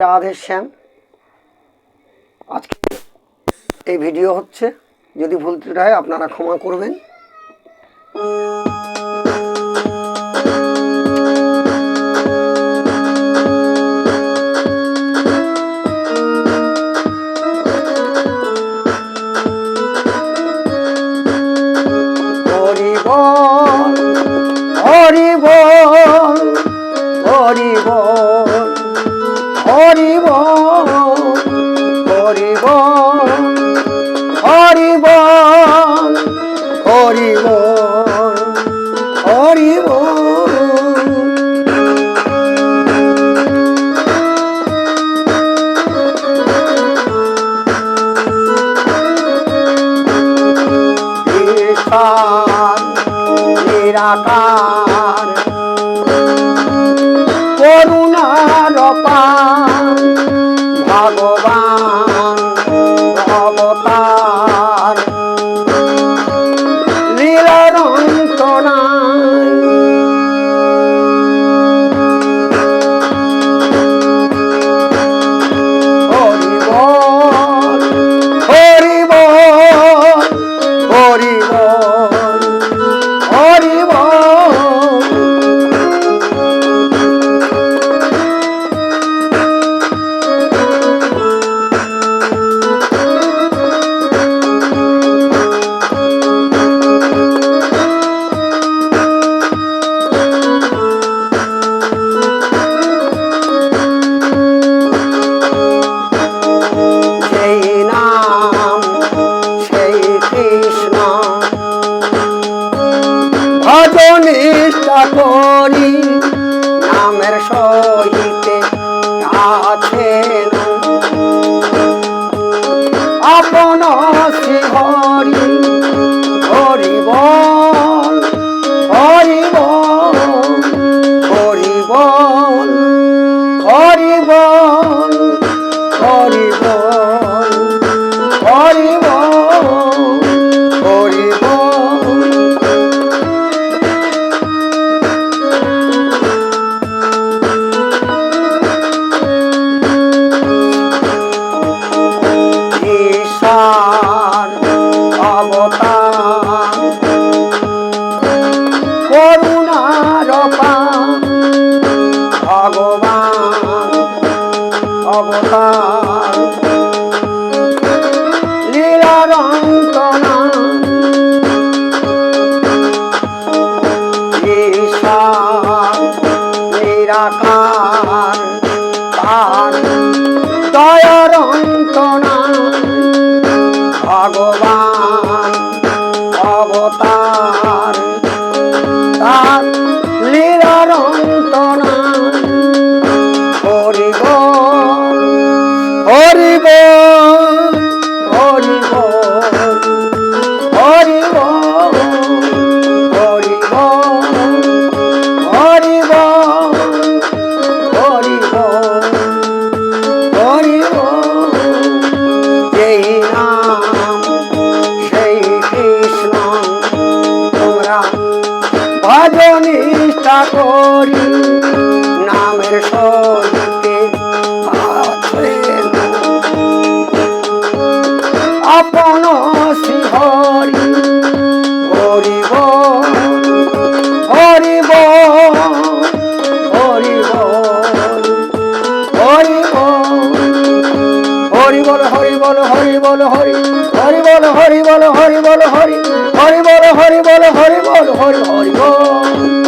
রাধে শ্যাম। আজকে এই ভিডিও হচ্ছে। যদি ভুল ত্রুটি হয় আপনারা ক্ষমা করবেন। হরিব হরিব হরিব হরিব নিরাকার আমার তখনই নামের সহিতে আছেন আপন শ্রীহরি হরিব হরিব হরিব হরিব হরিব হরিব ভগবান অবতার লীলারন্তনা ঈশ্বর নিরাকার তার দয়ারন্তনা ভগবান অবতার তার লীলারন্ত করি নামের আছেন আপন শ্রীহরি হরি বল হরি বল হরি বল হরি বল হরি বল হরি হরি বল হরি বল হরি বল হরি হরি হরি বল